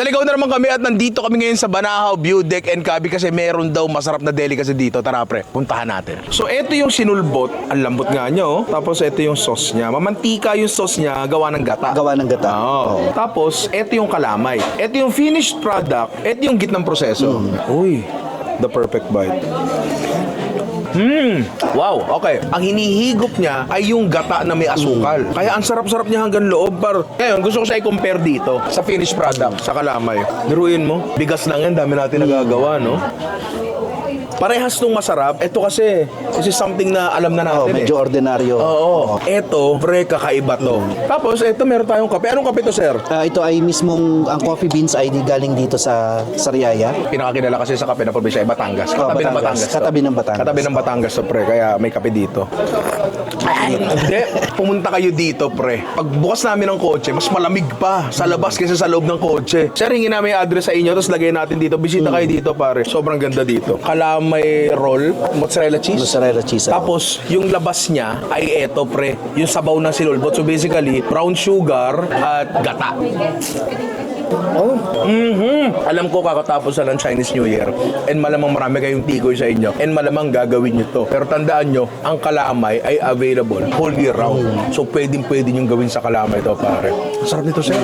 Naligaw na naman kami at nandito kami ngayon sa Banahaw View Deck and Cabi kasi meron daw masarap na deli kasi dito. Tara pre, puntahan natin. So ito yung sinulbot. Ang lambot nga niya oh. Tapos ito yung sauce niya. Mamantika yung sauce niya gawa ng gata. Gawa ng gata. Oo. Tapos, ito yung kalamay. Ito yung finished product. Ito yung gitnang proseso. Uy, the perfect bite. Hmm. Wow, okay. Ang hinihigop niya ay yung gata na may asukal. Kaya ang sarap-sarap niya hanggang loob. Par Ngayon, gusto ko siya i-compare dito sa finished product, sa kalamay. Diruin mo, bigas lang yan, dami natin nagagawa, no? Parehas nung masarap. Ito kasi, this is something na alam na Oh, natin eh. medyo ordinaryo. Oo. Ito, pre, kakaiba to. Tapos, ito, meron tayong kape. Anong kape to, sir? Ah, ito ay mismong ang coffee beans ay di galing dito sa Sariaya. Pinakakilala kasi sa kape na probinsya ay Batangas. Oh, Katabi ng Batangas. Batangas. to. Katabi ng Batangas. Katabi ng Batangas to, pre. Kaya may kape dito. Hindi. Pumunta kayo dito, pre. Pagbukas namin ng kotse, mas malamig pa sa labas kaysa sa loob ng kotse. Sir, hingin namin yung address sa inyo, tapos lagay natin dito. Bisita kayo dito, pare. Sobrang ganda dito. Kalamay roll, mozzarella cheese. Mozzarella cheese. ah. Tapos, yung labas niya ay eto, pre. Yung sabaw ng silulbot. So, basically, brown sugar at gata. Oh. Mhm. Alam ko kakatapos na ng Chinese New Year. And malamang marami kayong tikoy sa inyo. And malamang gagawin nyo to. Pero tandaan nyo, ang kalamay ay available whole year round. So, pwedeng pwede nyo gawin sa kalamay to, pare. Sarap nito, sir.